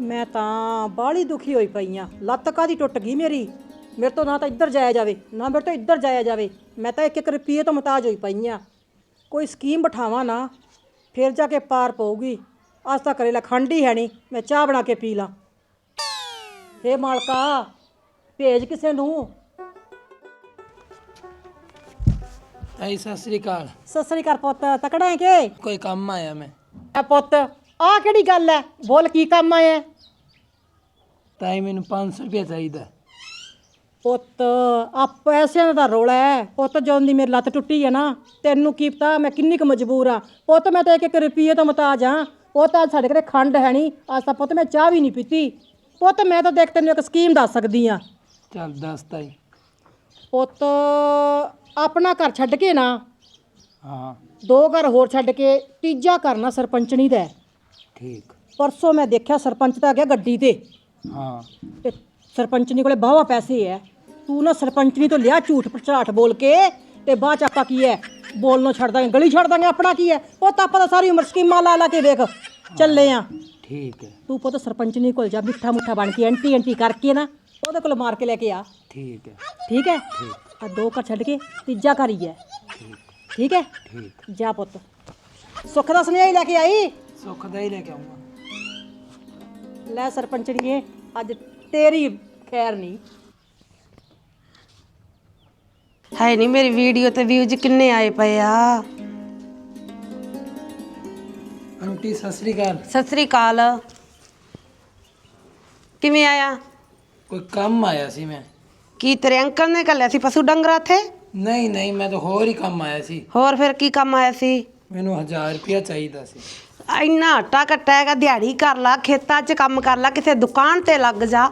ਮੈਂ ਤਾਂ ਬਾਹਲੀ ਦੁਖੀ ਹੋਈ ਪਈ ਆ। ਲੱਤ ਕਾਦੀ ਟੁੱਟ ਗਈ ਮੇਰੀ? ਮੇਰੇ ਤੋਂ ਨਾ ਤਾਂ ਇੱਧਰ ਜਾਇਆ ਜਾਵੇ ਨਾ ਮੇਰੇ ਤੋਂ ਇੱਧਰ ਜਾਇਆ ਜਾਵੇ। ਮੈਂ ਤਾਂ ਇੱਕ ਇੱਕ ਰੁਪਈਏ ਤੋਂ ਮੁਤਾਜ ਹੋਈ ਪਈ ਆ। ਕੋਈ ਸਕੀਮ ਬਿਠਾਵਾਂ ਨਾ ਫਿਰ ਜਾ ਕੇ ਪਾਰ ਪਊਗੀ। ਅੱਜ ਤਾਂ ਕਰੇਲਾ ਖੰਡ ਹੀ ਹੈ ਨਹੀਂ ਮੈਂ ਚਾਹ ਬਣਾ ਕੇ ਪੀ ਲਾਂ। ਹੇ ਮਾਲਕਾ ਭੇਜ ਕਿਸੇ ਨੂੰ। ਤਾਈ ਸਤਿ ਸ੍ਰੀ ਅਕਾਲ। ਸਤਿ ਸ੍ਰੀ ਅਕਾਲ ਪੁੱਤ ਤਕੜਾ ਹੈ ਕਿ? ਕੋਈ ਕੰਮ ਆਇਆ ਮੈਂ। ਆ ਪੁੱਤ ਆ ਕਿਹੜੀ ਗੱਲ ਹੈ ਬੋਲ ਕੀ ਕੰਮ ਆਇਆ ਤਾਈ ਮੈਨੂੰ 500 ਰੁਪਏ ਚਾਹੀਦਾ। ਪੁੱਤ ਆ ਪੈਸਿਆਂ ਦਾ ਰੋਲਾ ਹੈ ਪੁੱਤ ਜਦੋਂ ਦੀ ਮੇਰੀ ਲੱਤ ਟੁੱਟੀ ਹੈ ਨਾ ਤੈਨੂੰ ਕੀ ਪਤਾ ਮੈਂ ਕਿੰਨੀ ਕੁ ਮਜਬੂਰ ਆ। ਪੁੱਤ ਮੈਂ ਤਾਂ ਇੱਕ ਇੱਕ ਰੁਪਈਏ ਤੋਂ ਮੁਤਾਜ ਆ। ਉਹ ਤਾਂ ਸਾਡੇ ਘਰੇ ਖੰਡ ਹੈ ਨਹੀਂ। ਅੱਜ ਤਾਂ ਪੁੱਤ ਮੈਂ ਚਾਹ ਵੀ ਨਹੀਂ ਪੀਤੀ। ਪੁੱਤ ਮੈਂ ਤਾਂ ਦੇਖ ਤੈਨੂੰ ਇੱਕ ਸਕੀਮ ਦੱਸ ਸਕਦੀ ਆ। ਚੱਲ ਦੱਸ ਤਾਈ ਪੁੱਤ ਆਪਣਾ ਘਰ ਛੱਡ ਕੇ ਨਾ। ਹਾਂ। ਦੋ ਘਰ ਹੋਰ ਛੱਡ ਕੇ ਤੀਜਾ ਘਰ ਨਾ ਸਰਪੰਚਣੀ ਦਾ ਹੈ। ਠੀਕ। ਪਰਸੋਂ ਮੈਂ ਦੇਖਿਆ ਸਰਪੰਚ ਤਾਂ ਗਿਆ ਗੱਡੀ ਤੇ। ਹਾਂ। ਤੇ ਸਰਪੰਚਨੀ ਕੋਲੇ ਬਾਵਾ ਪੈਸੇ ਹੈ ਤੂੰ ਨਾ ਸਰਪੰਚਨੀ ਤੋਂ ਲਿਆ ਝੂਠ ਪ੍ਰਚਾਟ ਬੋਲ ਕੇ ਤੇ ਬਾਅਦ ਚ ਆਪਾਂ ਕੀ ਹੈ ਬੋਲਣੋਂ ਛੱਡ ਦਾਂਗੇ ਗਲੀ ਛੱਡ ਦਾਂਗੇ ਆਪਣਾ ਕੀ ਹੈ ਉਹ ਤਾਂ ਆਪਾਂ ਤਾਂ ਸਾਰੀ ਉਮਰ ਸਕੀਮਾਂ ਲਾ ਲਾ ਕੇ ਵੇਖ ਚੱਲੇ ਆ। ਠੀਕ। ਹੈ ਤੂੰ ਪੁੱਤ ਸਰਪੰਚਨੀ ਕੋਲ ਜਾ ਮਿੱਠਾ ਮੁੱਠਾ ਬਣ ਕੇ ਐਂਟੀ ਐਂਟੀ ਕਰਕੇ ਨਾ ਉਹਦੇ ਕੋਲ ਮਾਰ ਕੇ ਲੈ ਕੇ ਆ। ਠੀਕ ਹੈ ਠੀਕ ਹੈ ਆ ਦੋ ਘਰ ਛੱਡ ਕੇ ਤੀਜਾ ਘਰ ਹੀ ਹੈ ਠੀਕ। ਹੈ ਠੀਕ। ਜਾ ਪੁੱਤ। ਸੁੱਖ ਦਾ ਸੁਨੇਹਾ ਹੀ ਲੈ ਕੇ ਆਈ। ਸੁੱਖ ਦਾ ਹੀ ਲੈ ਕੇ ਆਉਂਗਾ। ਲੈ ਸਰਪੰਚਣੀਏ ਅੱਜ ਤੇਰੀ ਖੈਰ ਨਹੀਂ। ਹੈ ਨਹੀਂ ਮੇਰੀ ਵੀਡੀਓ ਤੇ ਵਿਊਜ਼ ਕਿੰਨੇ ਆਏ ਪਏ ਆ। ਆਂਟੀ ਸਤਿ ਸ੍ਰੀ ਅਕਾਲ। ਸਤਿ ਸ੍ਰੀ ਅਕਾਲ। ਕਿਵੇਂ ਆਇਆ? ਕੋਈ ਕੰਮ ਆਇਆ ਸੀ ਮੈਂ। ਕੀ ਤੇਰੇ ਅੰਕਲ ਨੇ ਕੱਲਿਆ ਸੀ ਪਸ਼ੂ ਡੰਗਰਾ ਇੱਥੇ ਨਹੀਂ ਨਹੀਂ ਮੈਂ ਤਾਂ ਹੋਰ ਹੀ ਕੰਮ ਆਇਆ ਸੀ। ਹੋਰ ਫਿਰ ਕੀ ਕੰਮ ਆਇਆ ਸੀ? ਮੈਨੂੰ 1000 ਰੁਪਇਆ ਚਾਹੀਦਾ ਸੀ। ਇੰਨਾ ਆਟਾ ਕੱਟਾ ਹੈਗਾ ਦਿਹਾੜੀ ਕਰ ਲਾ ਖੇਤਾਂ 'ਚ ਕੰਮ ਕਰ ਲਾ ਕਿਸੇ ਦੁਕਾਨ ਤੇ ਲੱਗ ਜਾ।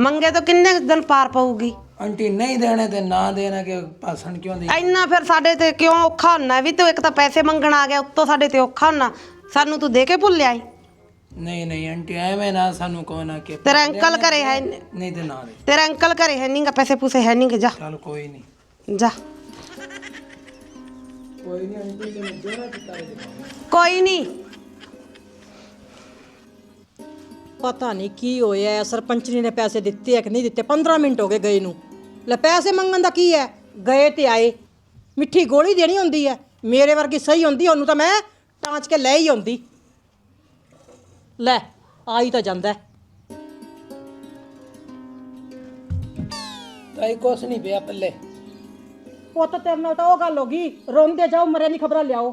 ਮੰਗੇ ਤੋਂ ਕਿੰਨੇ ਦਿਨ ਪਾਰ ਪਊਗੀ? ਆਂਟੀ ਨਹੀਂ ਦੇਣੇ ਤੇ ਨਾ ਦੇਣਾ ਕਿ ਭਾਸ਼ਣ ਕਿਉਂ ਦੇ ਇੰਨਾ ਫਿਰ ਸਾਡੇ ਤੇ ਕਿਉਂ ਔਖਾ ਹੁੰਨਾ ਵੀ ਤੂੰ ਇੱਕ ਤਾਂ ਪੈਸੇ ਮੰਗਣ ਆ ਗਿਆ ਉੱਤੋਂ ਸਾਡੇ ਤੇ ਔਖਾ ਹੁੰਨਾ। ਸਾਨੂੰ ਤੂੰ ਦੇ ਕੇ ਭੁੱਲਿਆ ਈ। ਨਹੀਂ ਨਹੀਂ ਆਂਟੀ ਐਵੇਂ ਨਾ ਸਾਨੂੰ ਕਹੋ ਨਾ ਕਿ ਤੇਰਾ ਅੰਕਲ ਘਰੇ ਹੈ ਨੀ- ਨਹੀਂ ਤੇ ਨਾ ਦੇ। ਤੇਰਾ ਅੰਕਲ ਘਰੇ ਹੈ ਨਹੀਂਗਾ ਪੈਸੇ ਪੂਸੇ ਹੈ ਨਹੀਂਗੇ ਜਾ। ਚੱਲ ਕੋਈ ਨਹੀਂ ਜਾ। ਕੋਈ ਨਹੀਂ ਆਂਟੀ ਤੇ ਜਿਹੜਾ ਕੀਤਾ ਕੋਈ ਨਹੀਂ। ਪਤਾ ਨਹੀਂ ਕੀ ਹੋਇਆ ਹੈ, ਸਰਪੰਚਨੀ ਨੇ ਪੈਸੇ ਦਿੱਤੇ ਆ ਕਿ ਨਹੀਂ ਦਿੱਤੇ? 15 ਮਿੰਟ ਹੋ ਗਏ ਗਏ ਨੂੰ। ਲੈ ਪੈਸੇ ਮੰਗਣ ਦਾ ਕੀ ਹੈ? ਗਏ ਤੇ ਆਏ। ਮਿੱਠੀ ਗੋਲੀ ਦੇਣੀ ਹੁੰਦੀ ਹੈ। ਮੇਰੇ ਵਰਗੀ ਸਹੀ ਹੁੰਦੀ ਉਹਨੂੰ ਤਾਂ ਮੈਂ ਟਾਂਚ ਕੇ ਲੈ ਹੀ ਆਉਂਦੀ। ਲੈ ਆਈ ਤਾਂ ਜਾਂਦਾ ਹੈ। ਤਾਈ ਕੁਛ ਨਹੀਂ ਪਿਆ ਪੱਲੇ। ਪੁੱਤ ਤੇਰੇ ਨਾਲ ਤਾਂ ਉਹ ਗੱਲ ਹੋ ਗਈ ਰੋਂਦੇ ਜਾਓ ਮਰੇ ਨਹੀਂ ਖਬਰਾਂ ਲਿਆਓ।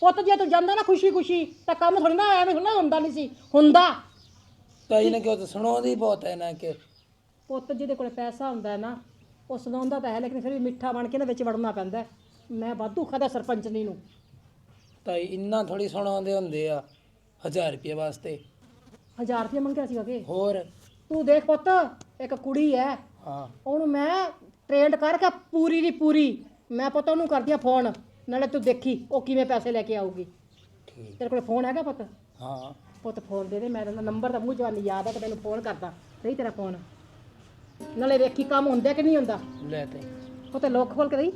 ਪੁੱਤ ਜੇ ਤੂੰ ਜਾਂਦਾ ਨਾ ਖੁਸ਼ੀ ਖੁਸ਼ੀ ਤਾਂ ਕੰਮ ਥੋੜੀ ਨਾ ਐਵੇਂ ਥੋੜ੍ਹੀ ਨਾ ਹੁੰਦਾ ਨਹੀਂ ਸੀ। ਹੁੰਦਾ। ਤਾਈ ਨੇ ਕਿਹਾ ਤਾਂ ਸੁਣਾਉਂਦੀ ਬਹੁਤ ਹੈ ਨਾ ਕਿ। ਪੁੱਤ ਜਿਹਦੇ ਕੋਲੇ ਪੈਸਾ ਹੁੰਦਾ ਹੈ ਨਾ ਉਹ ਸੁਣਾਉਂਦਾ ਤਾਂ ਹੈ ਲੇਕਿਨ ਫਿਰ ਵੀ ਮਿੱਠਾ ਬਣ ਕੇ ਨਾ ਵਿੱਚ ਵੜਨਾ ਪੈਂਦਾ ਹੈ। ਮੈਂ ਵਾਧੂ ਖਾਦਾ ਸਰਪੰਚਨੀ ਨੂੰ। ਤਾਈ ਇੰਨਾ ਥੋੜੀ ਸੁਣਾਉਂਦੇ ਹੁੰਦੇ ਆ 1000 ਰੁਪਏ ਵਾਸਤੇ। 1000 ਰੁਪਏ ਮੰਗਿਆ ਸੀਗਾ ਕਿ? ਹੋਰ। ਤੂੰ ਦੇਖ ਪੁੱਤ ਇੱਕ ਕੁੜੀ ਹੈ ਹਾਂ। ਉਹਨੂੰ ਮੈਂ ਟ੍ਰੇਨਡ ਕਰਕੇ ਪੂਰੀ ਦੀ ਪੂਰੀ। ਮੈਂ ਪੁੱਤ ਉਹਨੂੰ ਕਰਦੀ ਆ ਫੋਨ ਨਾਲੇ ਤੂੰ ਦੇਖੀ ਉਹ ਕਿਵੇਂ ਪੈਸੇ ਲੈ ਕੇ ਆਊਗੀ। ਠੀਕ। ਤੇਰੇ ਕੋਲੇ ਫੋਨ ਹੈਗਾ ਪੁੱਤ? ਹਾਂ। ਪੁੱਤ ਫੋਨ ਦੇ ਦੇ ਮੈਂ ਤੈਨੂੰ ਨੰਬਰ ਦਾ ਮੂੰਹ ਜਵਾਨੀ ਯਾਦ ਆ ਕਿ ਤੈਨੂੰ ਫੋਨ ਕਰਦਾ। ਸਹੀ ਤੇਰਾ ਫੋਨ ਨਾਲੇ ਵੇਖੀ ਕੰਮ ਹੁੰਦਾ ਕਿ ਨਹੀਂ ਹੁੰਦਾ? ਲੈ ਤੇ। ਲੋਕ ਖੋਲ ਕੇ ਦੇਈ।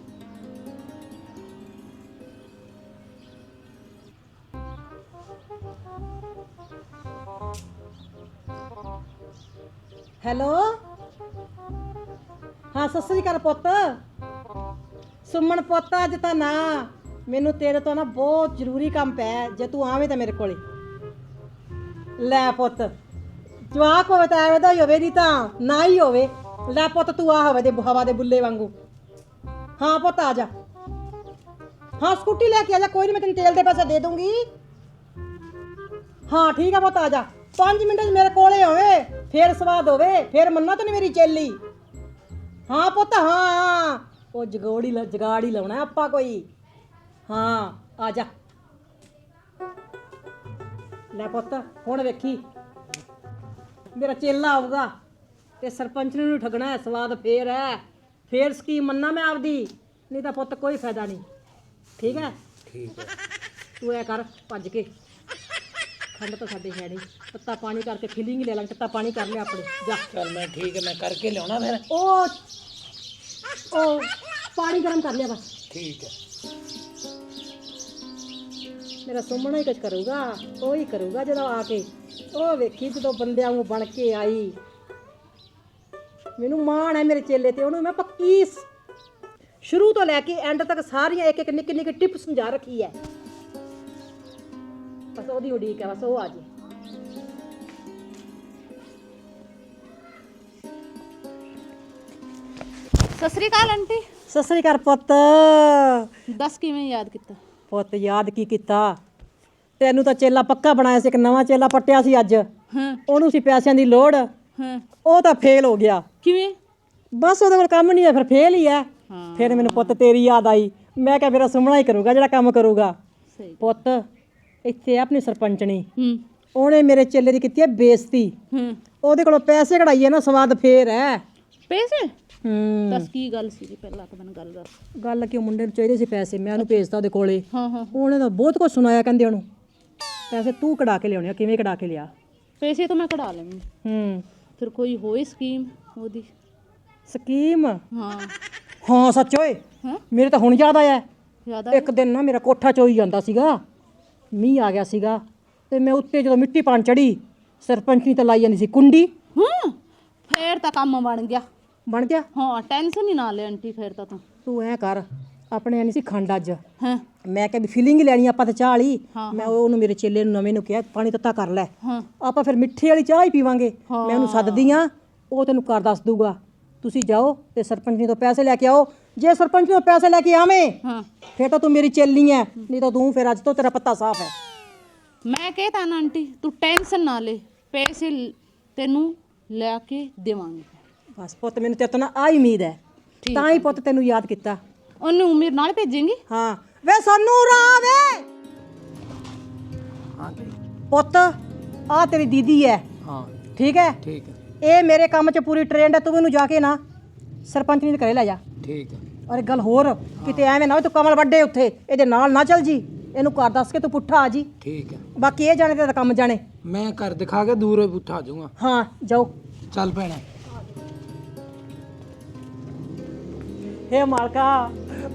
ਹੈਲੋ? ਹਾਂ, ਸਤਿ ਸ੍ਰੀ ਅਕਾਲ ਪੁੱਤ। ਸੁਮਨ ਪੁੱਤ, ਅੱਜ ਤਾਂ ਨਾ, ਮੈਨੂੰ ਤੇਰੇ ਤੋਂ ਨਾ ਬਹੁਤ ਜ਼ਰੂਰੀ ਕੰਮ ਪਿਆ ਜੇ ਤੂੰ ਆਵੇਂ ਤਾਂ ਮੇਰੇ ਕੋਲੇ। ਲੈ ਪੁੱਤ, ਜਵਾਕ ਹੋਵੇ ਤਾਂ ਐਵੇਂ ਦਾ ਹੀ ਹੋਵੇ, ਨਹੀਂ ਤਾਂ ਨਾ ਹੀ ਹੋਵੇ। ਲੈ ਪੁੱਤ, ਤੂੰ ਆ ਹੋਵੇ ਦੇ, ਹਵਾ ਦੇ ਬੁੱਲੇ ਵਾਂਗੂ। ਹਾਂ ਪੁੱਤ, ਆ ਜਾ। ਹਾਂ, ਸਕੂਟੀ ਲੈ ਕੇ ਆ ਜਾ, ਕੋਈ ਨਹੀਂ ਮੈਂ ਤੈਨੂੰ ਤੇਲ ਦੇ ਪੈਸੇ ਦੇ ਦੂੰਗੀ ਹਾਂ ਠੀਕ ਆ ਪੁੱਤ ਆ ਜਾ। 5 ਮਿੰਟ 'ਚ ਮੇਰੇ ਕੋਲੇ ਹੋਵੇ ਫੇਰ ਸਵਾਦ ਹੋਵੇ ਫੇਰ ਮੰਨਾ ਤੈਨੂੰ ਮੇਰੀ ਚੇਲੀ। ਹਾਂ ਪੁੱਤ ਹਾਂ ਉਹ ਜਗੋੜੀ ਜਗਾੜ ਹੀ ਲਾਉਣਾ ਆਪਾਂ ਕੋਈ। ਹਾਂ ਆ ਜਾ। ਲੈ ਪੁੱਤ ਹੁਣ ਵੇਖੀ। ਮੇਰਾ ਚੇਲਾ ਆਊਗਾ ਤੇ ਸਰਪੰਚ ਨੂੰ ਠਗਣਾ ਹੈ ਸਵਾਦ ਫੇਰ ਹੈ। ਫੇਰ ਸਕੀਮ ਮੰਨਾ ਮੈਂ ਆਪਦੀ ਨਹੀਂ ਤਾਂ ਪੁੱਤ ਕੋਈ ਫਾਇਦਾ ਨਹੀਂ। ਠੀਕ ਹੈ? ਠੀਕ ਹੈ। ਤੂੰ ਐ ਕਰ ਭੱਜ ਕੇ। ਖੰਡ ਤਾਂ ਸਾਡੇ ਹੈ ਨਹੀਂ। ਤੱਤਾ ਪਾਣੀ ਕਰਕੇ ਫਿਲਿੰਗ ਲੈ ਲਾਂ ਤੱਤਾ ਪਾਣੀ ਕਰ ਲਿਆ ਆਪਣੇ। ਜਾ। ਚੱਲ ਮੈਂ ਠੀਕ ਹੈ ਮੈਂ ਕਰਕੇ ਲਿਆਉਣਾ ਫਿਰ। ਉਹ ਉਹ ਪਾਣੀ ਗਰਮ ਕਰ ਲਿਆ ਬਸ। ਠੀਕ ਹੈ ਮੇਰਾ ਸੁਮਣਾ ਹੀ ਕੁਝ ਕਰੂਗਾ ਉਹ ਹੀ ਕਰੂਗਾ ਜਦੋਂ ਆ ਕੇ। ਉਹ ਵੇਖੀ ਜਦੋਂ ਬੰਦਿਆਂ ਨੂੰ ਬਣ ਕੇ ਆਈ। ਮੈਨੂੰ ਮਾਣ ਹੈ ਮੇਰੇ ਚੇਲੇ ਤੇ ਉਹਨੂੰ ਮੈਂ ਪੱਕੀ ਸ- ਸ਼ੁਰੂ ਤੋਂ ਲੈ ਕੇ ਐਂਡ ਤੱਕ ਸਾਰੀਆਂ ਇੱਕ ਇੱਕ ਨਿੱਕੀ ਨਿੱਕੀ ਟਿਪ ਸਮਝਾ ਰੱਖੀ ਹੈ। ਬਸ ਉਹਦੀ ਉਡੀਕ ਹੈ ਬਸ ਉਹ ਆ ਜੇ। ਸਤਿ ਸ੍ਰੀ ਅਕਾਲ ਆਂਟੀ। ਸਤਿ ਸ੍ਰੀ ਅਕਾਲ ਪੁੱਤ। ਦੱਸ ਕਿਵੇਂ ਯਾਦ ਕੀਤਾ? ਪੁੱਤ ਯਾਦ ਕੀ ਕੀਤਾ? ਤੈਨੂੰ ਤਾਂ ਚੇਲਾ ਪੱਕਾ ਬਣਾਇਆ ਸੀ ਇੱਕ ਨਵਾਂ ਚੇਲਾ ਪੱਟਿਆ ਸੀ ਅੱਜ। ਹਾਂ। ਉਹਨੂੰ ਸੀ ਪੈਸਿਆਂ ਦੀ ਲੋੜ। ਹਾਂ। ਉਹ ਤਾਂ ਫੇਲ ਹੋ ਗਿਆ। ਕਿਵੇਂ? ਬਸ ਉਹਦੇ ਕੋਲ ਕੰਮ ਨਹੀਂ ਹੈ ਫਿਰ ਫੇਲ ਹੀ ਹੈ। ਹਾਂ। ਫਿਰ ਮੈਨੂੰ ਪੁੱਤ ਤੇਰੀ ਯਾਦ ਆਈ। ਮੈਂ ਕਿਹਾ ਮੇਰਾ ਸੁਮਣਾ ਹੀ ਕਰੂਗਾ ਜਿਹੜਾ ਕੰਮ ਕਰੂਗਾ। ਸਹੀ। ਪੁੱਤ ਇੱਥੇ ਆਪਣੀ ਸਰਪੰਚਣੀ ਹੂੰ। ਉਹਨੇ ਮੇਰੇ ਚੇਲੇ ਦੀ ਕੀਤੀ ਹੈ ਬੇਇੱਜ਼ਤੀ। ਹੂੰ। ਉਹਦੇ ਕੋਲੋਂ ਪੈਸੇ ਕਢਾਈਏ ਨਾ ਸਵਾਦ ਫੇਰ ਹੈ ਪੈਸੇ? ਹੂੰ। ਦੱਸ ਕੀ ਗੱਲ ਸੀ ਜੀ ਪਹਿਲਾਂ ਤਾਂ ਮੈਨੂੰ ਗੱਲ ਦੱਸ। ਗੱਲ ਕਿ ਉਹ ਮੁੰਡੇ ਨੂੰ ਚਾਹੀਦੇ ਸੀ ਪੈਸੇ ਮੈਂ ਉਹਨੂੰ ਭੇਜਤਾ ਉਹਦੇ ਕੋਲੇ। ਹਾਂ ਹਾਂ। ਉਹਨੇ ਤਾਂ ਬਹੁਤ ਕੁਝ ਸੁਣਾਇਆ ਕਹਿੰਦੇ ਉਹਨੂੰ। ਪੈਸੇ ਤੂੰ ਕਢਾ ਕੇ ਲਿਆਉਣੇ ਆ ਕਿਵੇਂ ਕਢਾ ਕੇ ਲਿਆ? ਪੈਸੇ ਤਾਂ ਮੈਂ ਕਢਾ ਲੈਂਦੀ। ਹੂੰ। ਫਿਰ ਕੋਈ ਹੋਈ ਸਕੀਮ ਉਹਦੀ? ਸਕੀਮ? ਹਾਂ। ਹਾਂ ਸੱਚ ਓਏ। ਹਾਂ? ਮੇਰੇ ਤਾਂ ਹੁਣ ਯਾਦ ਆਇਆ? ਇੱਕ ਦਿਨ ਨਾ ਮੇਰਾ ਕੋਠਾ ਚੋਈ ਜਾਂਦਾ ਸੀਗਾ। ਮੀਂਹ ਆ ਗਿਆ ਸੀਗਾ ਤੇ ਮੈਂ ਉੱਤੇ ਜਦੋਂ ਮਿੱਟੀ ਪਾਣ ਚੜੀ ਸਰਪੰਚੀ ਤਾਂ ਲਾਈ ਜਾਂਦੀ ਸੀ ਕੁੰਡੀ। ਹਾਂ ਫੇਰ ਤਾਂ ਕੰਮ ਬਣ ਗਿਆ। ਬਣ ਗਿਆ? ਹਾਂ ਟੈਨਸ਼ਨ ਹੀ ਨਾ ਲੈ ਆਂਟੀ ਫੇਰ ਤਾਂ ਤੂੰ। ਤੂੰ ਐ ਕਰ ਆਪਣੇ ਨਹੀਂ ਸੀ ਖੰਡ ਅੱਜ। ਹਾਂ। ਮੈਂ ਕਿਹਾ ਵੀ ਫੀਲਿੰਗ ਲੈਣੀ ਆਪਾਂ ਤੇ ਚਾਹ ਵਾਲੀ। ਹਾਂ, ਮੈਂ ਉਹਨੂੰ ਮੇਰੇ ਚੇਲੇ ਨੂੰ ਨਵੇਂ ਨੂੰ ਕਿਹਾ ਪਾਣੀ ਤੱਤਾ ਕਰ ਲੈ। ਆਪਾਂ ਫਿਰ ਮਿੱਠੀ ਵਾਲੀ ਚਾਹ ਹੀ ਪੀਵਾਂਗੇ। ਮੈਂ ਉਹਨੂੰ ਸੱਦਦੀ ਆ ਉਹ ਤੈਨੂੰ ਕਰ ਦੱਸ ਦੂਗਾ। ਤੁਸੀਂ ਜਾਓ ਤੇ ਸਰਪੰਚੀ ਤੋਂ ਪੈਸੇ ਲੈ ਕੇ ਆਓ। ਜੇ ਸਰਪੰਚ ਤੋਂ ਪੈਸੇ ਲੈ ਕੇ ਆਵੇਂ ਹਾਂ। ਫਿਰ ਤਾਂ ਤੂੰ ਮੇਰੀ ਚੇਲੀ ਐ ਨਹੀਂ ਤਾਂ ਤੂੰ ਫਿਰ ਅੱਜ ਤੋਂ ਤੇਰਾ ਪੱਤਾ ਸਾਫ਼ ਹੈ ਮੈਂ ਕਹਿਤਾ ਨਾ ਆਂਟੀ ਤੂੰ ਟੈਨਸ਼ਨ ਨਾ ਲੈ ਪੈਸੇ ਲ- ਤੈਨੂੰ ਲੈ ਕੇ ਦੇਵਾਂਗੇ। ਬਸ ਪੁੱਤ ਮੈਨੂੰ ਤੇਰੇ ਤੋਂ ਨਾ ਆ ਉਮੀਦ ਹੈ ਤਾਂ ਹੀ ਪੁੱਤ ਤੈਨੂੰ ਯਾਦ ਕੀਤਾ। ਉਹਨੂੰ ਮੇਰੇ ਨਾਲ ਭੇਜੇਂਗੀ? ਹਾਂ ਵੇ ਸੋਨੂ ਰਾਵੇ ਹਾਂ ਜੀ ਪੁੱਤ ਆ ਤੇਰੀ ਦੀਦੀ ਹੈ ਹਾਂ। ਠੀਕ ਹੈ ਠੀਕ ਹੈ ਇਹ ਮੇਰੇ ਕੰਮ 'ਚ ਪੂਰੀ ਟ੍ਰੇਨਡ ਹੈ ਤੂੰ ਇਹਨੂੰ ਜਾ ਕੇ ਨਾ ਸਰਪੰਚ ਨਹੀਂ ਕਰੇ ਲੈ ਜਾ। ਠੀਕ ਹੈ ਔਰ ਇੱਕ ਗੱਲ ਹੋਰ ਕਿਤੇ ਐਵੇਂ ਨਾ ਤੂੰ ਕਮਲ ਵੱਡੇ ਉੱਥੇ ਇਹਦੇ ਨਾਲ ਨਾ ਚੱਲ ਜੀ। ਇਹਨੂੰ ਘਰ ਦੱਸ ਕੇ ਤੂੰ ਪੁੱਠਾ ਆ ਜੀ। ਠੀਕ ਹੈ ਬਾਕੀ ਇਹ ਜਾਣੇ ਤੇ ਕੰਮ ਜਾਣੇ। ਮੈਂ ਘਰ ਦਿਖਾ ਕੇ ਦੂਰੋਂ ਹੀ ਉਠਾ ਜਾਊਂਗਾ। ਹਾਂ ਜਾਓ। ਚੱਲ ਭੈਣਾ। ਹੇ ਮਾਲਕਾ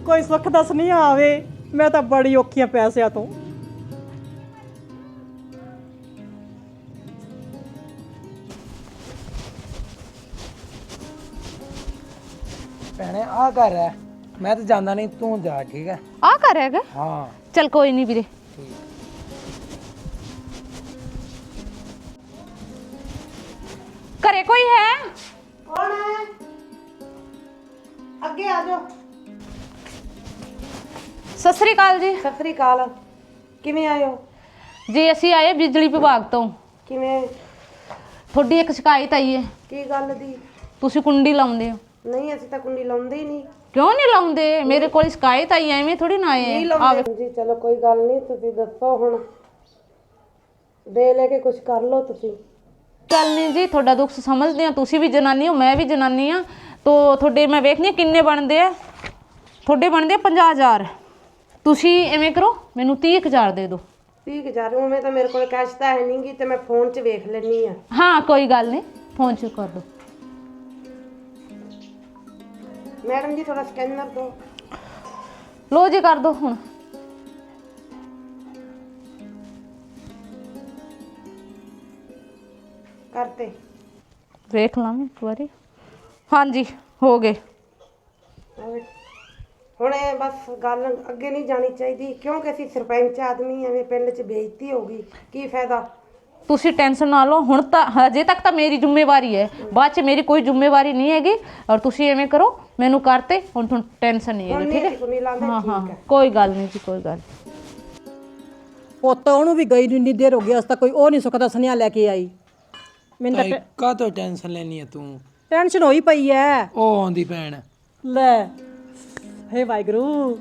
ਕੋਈ ਸੁੱਖ ਦੱਸ ਨਹੀਂ ਆਵੇ। ਮੈਂ ਤਾਂ ਬੜੀ ਔਖੀਆਂ ਪੈਸਿਆਂ ਤੋਂ। ਆ ਘਰ ਹੈ। ਮੈਂ ਤਾਂ ਜਾਂਦਾ ਨਹੀਂ ਤੂੰ ਜਾ ਠੀਕ ਹੈ? ਆ ਕਰ ਹੈਗਾ? ਹਾਂ। ਚਲ ਕੋਈ ਨਹੀਂ ਵੀਰੇ। ਠੀਕ ਘਰੇ ਕੋਈ ਹੈ? ਕੌਣ ਹੈ? ਅੱਗੇ ਆ ਜਾਓ। ਸਤਿ ਸ੍ਰੀ ਅਕਾਲ ਜੀ। ਸਤਿ ਸ੍ਰੀ ਅਕਾਲ। ਕਿਵੇਂ ਆਇਓ ਜੀ ਅਸੀਂ ਆਏ ਬਿਜਲੀ ਵਿਭਾਗ ਤੋਂ। ਕਿਵੇਂ ਤੁਹਾਡੀ ਇੱਕ ਸ਼ਿਕਾਇਤ ਆਈ ਹੈ। ਕੀ ਗੱਲ ਦੀ? ਤੁਸੀਂ ਕੁੰਡੀ ਲਾਉਂਦੇ ਹੋ। ਨਹੀਂ ਅਸੀਂ ਤਾਂ ਕੁੰਡੀ ਲਾਉਂਦੇ ਹੀ ਨਹੀਂ। ਕਿਉਂ ਨਹੀਂ ਲਾਉਂਦੇ? ਮੇਰੇ ਕੋਲ ਸ਼ਿਕਾਇਤ ਆਈ ਐਵੇਂ ਥੋੜੀ ਨਾ ਆਏ। ਆਵੇ। ਜੀ ਚਲੋ ਕੋਈ ਗੱਲ ਨਹੀਂ ਤੁਸੀਂ ਦੱਸੋ ਹੁਣ। ਦੇ ਲੈ ਕੇ ਕੁਝ ਕਰ ਲਓ ਤੁਸੀਂ। ਚੱਲ ਨਹੀਂ ਜੀ ਤੁਹਾਡਾ ਦੁੱਖ ਸਮਝਦੇ ਆ ਤੁਸੀਂ ਵੀ ਜਨਾਨੀ ਹੋ ਮੈਂ ਵੀ ਜਨਾਨੀ ਆ ਤੋ ਤੁਹਾਡੇ ਮੈਂ ਵੇਖਨੀ ਆ ਕਿੰਨੇ ਬਣਦੇ ਆ। ਤੁਹਾਡੇ ਬਣਦੇ ਆ 50000 ਤੁਸੀਂ ਐਵੇਂ ਕਰੋ ਮੈਨੂੰ 30000 ਦੇ ਦਿਓ। 30000 ਉਵੇਂ ਤਾਂ ਮੇਰੇ ਕੋਲ ਕੈਸ਼ ਤਾਂ ਹੈ ਨਹੀਂਗੀ ਤੇ ਮੈਂ ਫੋਨ 'ਚ ਵੇਖ ਲੈਣੀ ਆ ਹਾਂ ਕੋਈ ਗੱਲ ਨਹੀਂ ਫੋਨ 'ਚ ਕਰ ਦਿਓ। ਮੈਡਮ ਜੀ ਥੋੜਾ ਸਕੈਨਰ ਦਿਓ ਲੋ ਜੀ ਕਰ ਦਿਓ ਹੁਣ। ਕਰਤੇ। ਵੇਖ ਲਾਂਗੇ ਇੱਕ ਵਾਰੀ। ਹਾਂਜੀ ਹੋ ਗਏ। ਹੁਣ ਇਹ ਬਸ ਗੱਲ ਅੱਗੇ ਨਹੀਂ ਜਾਣੀ ਚਾਹੀਦੀ ਕਿਉਂਕਿ ਅਸੀਂ ਸਰਪੰਚ ਆਦਮੀ ਐਵੇਂ ਪਿੰਡ 'ਚ ਬੇਇੱਜ਼ਤੀ ਹੋ ਗਈ। ਕੀ ਫਾਇਦਾ? ਤੁਸੀਂ ਟੈਨਸ਼ਨ ਨਾ ਲਓ ਹੁਣ ਤਾਂ ਹਜੇ ਤੱਕ ਤਾਂ ਮੇਰੀ ਜ਼ਿੰਮੇਵਾਰੀ ਹੈ। ਬਾਅਦ 'ਚ ਮੇਰੀ ਕੋਈ ਜ਼ਿੰਮੇਵਾਰੀ ਨਹੀਂ ਹੈਗੀ ਔਰ ਤੁਸੀਂ ਐਵੇਂ ਕਰੋ ਮੈਨੂੰ ਕਰਤੇ ਹੁਣ ਤੁਹਾਨੂੰ ਟੈਨਸ਼ਨ ਨਹੀਂ ਹੈਗੀ ਨਹੀਂ ਠੀਕ ਹੈ। ਕੋਈ ਗੱਲ ਨਹੀਂ ਜੀ ਕੋਈ ਗੱਲ ਪੁੱਤ ਉਹਨੂੰ ਵੀ ਗਈ ਨੂੰ ਇੰਨੀ ਦੇਰ ਹੋ ਗਈ ਅਸ ਤਾਂ ਕੋਈ ਉਹ ਨਹੀਂ ਸੁੱਕਦਾ ਸੁਨੇਹਾ ਲੈ ਕੇ ਆਈ। ਮੈਨੂੰ ਤਾਂ ਕਾ ਤੋਂ ਟੈਨਸ਼ਨ ਲੈਣੀ ਹੈ ਤੂੰ? ਟੈਨਸ਼ਨ ਹੋਈ ਪਈ ਐ। ਉਹ ਆਉਂਦੀ ਭੈਣ। ਲੈ ਹੇ ਵਾਹਿਗੁਰੂ।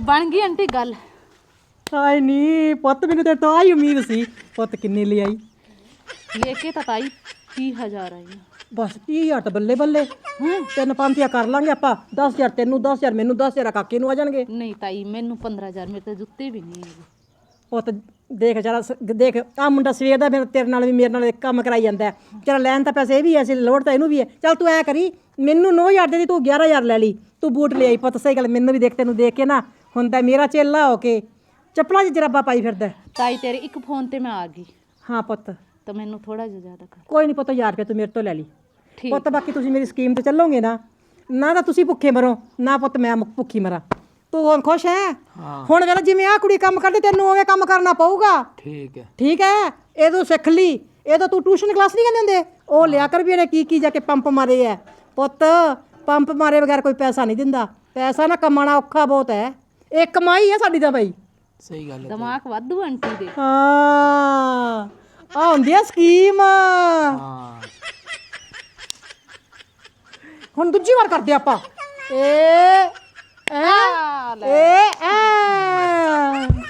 ਬਣ ਗਈ ਆਂਟੀ ਗੱਲ। ਹਾਏ ਨੀ ਪੁੱਤ ਮੈਨੂੰ ਤੇਰੇ ਤੋਂ ਆਈ ਉਮੀਦ ਸੀ। ਪੁੱਤ ਕਿੰਨੇ ਲਈ ਆਈ ਲੈ ਕੇ ਤਾਂ ਤਾਈ 30000 ਆਈ ਬਸ 30000 ਤਾਂ ਬੱਲੇ ਬੱਲੇ। ਤਿੰਨ ਪੰਜੀਆਂ ਕਰ ਲਾਂਗੇ ਆਪਾਂ। 10000 ਤੈਨੂੰ 10000 ਮੈਨੂੰ 10000 ਕਾਕੇ ਨੂੰ ਆ ਜਾਣਗੇ। ਨਹੀਂ ਤਾਈ ਮੈਨੂੰ 15000 ਮੇਰੇ ਤੇ ਜੁੱਤੇ ਵੀ ਨਹੀਂ ਹੈਗੇ। ਪੁੱਤ ਦੇਖ ਜਰਾ ਦੇਖ ਆ ਮੁੰਡਾ ਸਵੇਰ ਦਾ ਮੇਰੇ ਤੇਰੇ ਨਾਲ ਵੀ ਮੇਰੇ ਨਾਲ ਕੰਮ ਕਰਾਈ ਜਾਂਦਾ ਹੈ। ਚੱਲ ਲੈਣ ਤਾਂ ਪੈਸੇ ਇਹ ਵੀ ਐ ਸੀ ਲੋੜ ਤਾਂ ਇਹਨੂੰ ਵੀ ਹੈ। ਚੱਲ ਤੂੰ ਐ ਕਰੀ ਮੈਨੂੰ 9000 ਦੇ ਦੀ ਤੂੰ 11000 ਲੈ ਲਈ। ਤੂੰ ਬੂਟ ਲੈ ਆਈ ਪੁੱਤ ਸਹੀ ਗੱਲ ਮੈਨੂੰ ਵੀ ਦੇਖ ਤੈਨੂੰ ਦੇਖ ਕੇ ਨਾ ਹੁੰਦਾ ਮੇਰਾ ਚੇਲਾ ਹੋ ਕੇ ਚੱਪਲਾਂ 'ਚ ਜਰਾਬਾ ਪਾਈ ਫਿਰਦਾ ਹੈ। ਤਾਈ ਤੇਰੇ ਇੱਕ ਫੋਨ ਤੇ ਮੈਂ ਆ ਗਈ। ਹਾਂ ਪੁੱਤ। ਤਾਂ ਮੈਨੂੰ ਥੋੜਾ ਜਿਹਾ ਜ਼ਿਆਦਾ ਕਰ। ਕੋਈ ਨਹੀਂ ਪੁੱਤ 1000 ਰੁਪਏ ਤੂੰ ਮੇਰੇ ਤੋਂ ਲੈ ਲਈ। ਠੀਕ। ਪੁੱਤ ਬਾਕੀ ਤੁਸੀਂ ਮੇਰੀ ਸਕੀਮ ਤੇ ਚੱਲੋਗੇ ਨਾ ਨਾ ਤਾਂ ਤੁਸੀਂ ਭੁੱਖੇ ਮਰੋ ਨਾ ਪੁੱਤ ਮੈਂ ਮੁ- ਭੁੱਖੀ ਮਰਾਂ। ਤੂੰ ਹੁਣ ਖੁਸ਼ ਹੈ? ਹੁਣ ਵੇਲਾ ਜਿਵੇਂ ਆ ਕੁੜੀ ਕੰਮ ਕਰਦੀ ਤੈਨੂੰ ਉਵੇਂ ਕੰਮ ਕਰਨਾ ਪਊਗਾ। ਠੀਕ ਹੈ। ਠੀਕ ਹੈ? ਇਹ ਤੂੰ ਸਿੱਖ ਲਈ। ਇਹ ਤਾਂ ਤੂੰ ਟਿਊਸ਼ਨ ਕਲਾਸ ਨਹੀਂ ਕਹਿੰਦੇ ਹੁੰਦੇ? ਉਹ ਲਿਆ ਕਰ ਵੀ ਇਹਨੇ ਕੀ ਕੀ ਜਾ ਕੇ ਪੰਪ ਮਾਰੇ ਐ। ਪੁੱਤ ਪੰਪ ਮਾਰੇ ਬਗੈਰ ਕੋਈ ਪੈਸਾ ਨਹੀਂ ਦਿੰਦਾ। ਪੈਸਾ ਨਾ ਕਮਾਣਾ ਔਖਾ ਬਹੁਤ ਹੈ ਇਹ ਕਮਾਈ ਹੈ ਸਾਡੀ ਤਾਂ ਬਈ। ਸਹੀ ਗੱਲ ਹੈ ਦਿਮਾਗ ਵਾਧੂ ਆਂਟੀ ਦੇ। ਹਾਂ। ਆ ਹੁੰਦੀ ਆ ਸਕੀਮ। ਹਾਂ। ਹੁਣ ਦੂਜੀ ਵਾਰ ਕਰਦੇ ਆਪਾਂ। ਏ ਐ ਏ ਐ।